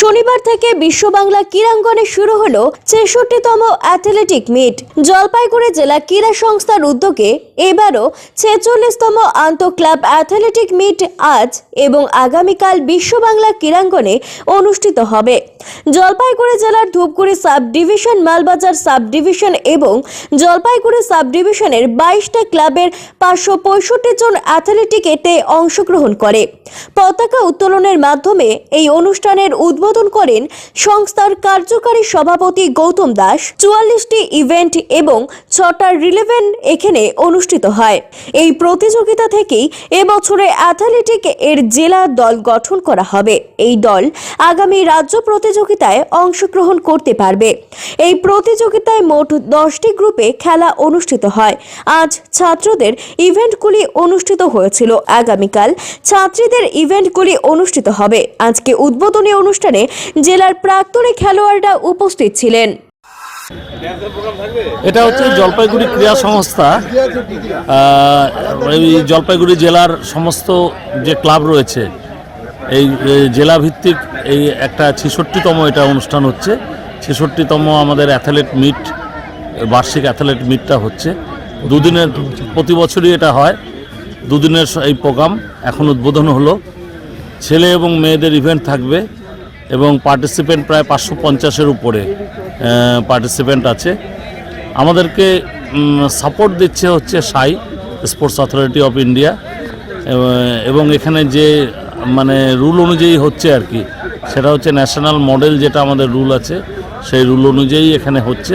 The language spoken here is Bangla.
শনিবার থেকে বিশ্ব বাংলা ক্রীড়াঙ্গনে শুরু হলো ছেষট্টিতম অ্যাথলেটিক মিট। জলপাইগুড়ি জেলা ক্রীড়া সংস্থার উদ্যোগে এবারও ছেচল্লিশতম আন্তঃ ক্লাব অ্যাথলেটিক মিট আজ এবং আগামীকাল বিশ্ব বাংলা ক্রীড়াঙ্গনে অনুষ্ঠিত হবে। জলপাইগুড়ি জেলার Dhupguri sub division Malbazar sub division এবং জলপাইগুড়ি সাব ডিভিশনের বাইশটা ক্লাবের পাঁচশো পঁয়ষট্টি জন অ্যাথলেটিক এতে অংশগ্রহণ করে। পতাকা উত্তোলনের মাধ্যমে এই অনুষ্ঠানের উদ্বোধন করেন সংস্থার কার্যকারী সভাপতি গৌতম দাস। চুয়াল্লিশটি ইভেন্ট এবং ছটা রিলেভেন এখানে অনুষ্ঠিত হয়। এই প্রতিযোগিতা থেকেই এবছরে অ্যাথলেটিক এর জেলা দল গঠন করা হবে। এই দল আগামী রাজ্য প্রতিযোগিতায় অংশগ্রহণ করতে পারবে। এই প্রতিযোগিতায় মোট দশটি গ্রুপে খেলা অনুষ্ঠিত হয়। আজ ছাত্রদের ইভেন্টগুলি অনুষ্ঠিত হয়েছিল। আগামীকাল ছাত্রীদের ইভেন্টগুলি অনুষ্ঠিত হবে। আজকে উদ্বোধনী অনুষ্ঠানে জেলার প্রাক্তনী খেলোয়াড়রা উপস্থিত ছিলেন। এটা হচ্ছে জলপাইগুড়ি ক্রীড়া সংস্থা। এই জলপাইগুড়ি জেলার সমস্ত যে ক্লাব রয়েছে, এই এই জেলা ভিত্তিক এই একটা ছেষট্টিতম এটা অনুষ্ঠান হচ্ছে। ছেষট্টিতম আমাদের অ্যাথলেট মিট, বার্ষিক অ্যাথলেট মিটটা হচ্ছে। দুদিনের, প্রতি বছরই এটা হয়। দুদিনের এই প্রোগ্রাম এখন উদ্বোধন হলো। ছেলে এবং মেয়েদের ইভেন্ট থাকবে। এবং পার্টিসিপেন্ট প্রায় পাঁচশো পঞ্চাশের উপরে পার্টিসিপেন্ট আছে। আমাদেরকে সাপোর্ট দিচ্ছে হচ্ছে সাই স্পোর্টস অথরিটি অফ ইন্ডিয়া এবং এখানে যে মানে রুল অনুযায়ী হচ্ছে আর কি, সেটা হচ্ছে ন্যাশনাল মডেল যেটা আমাদের রুল আছে, সেই রুল অনুযায়ী এখানে হচ্ছে।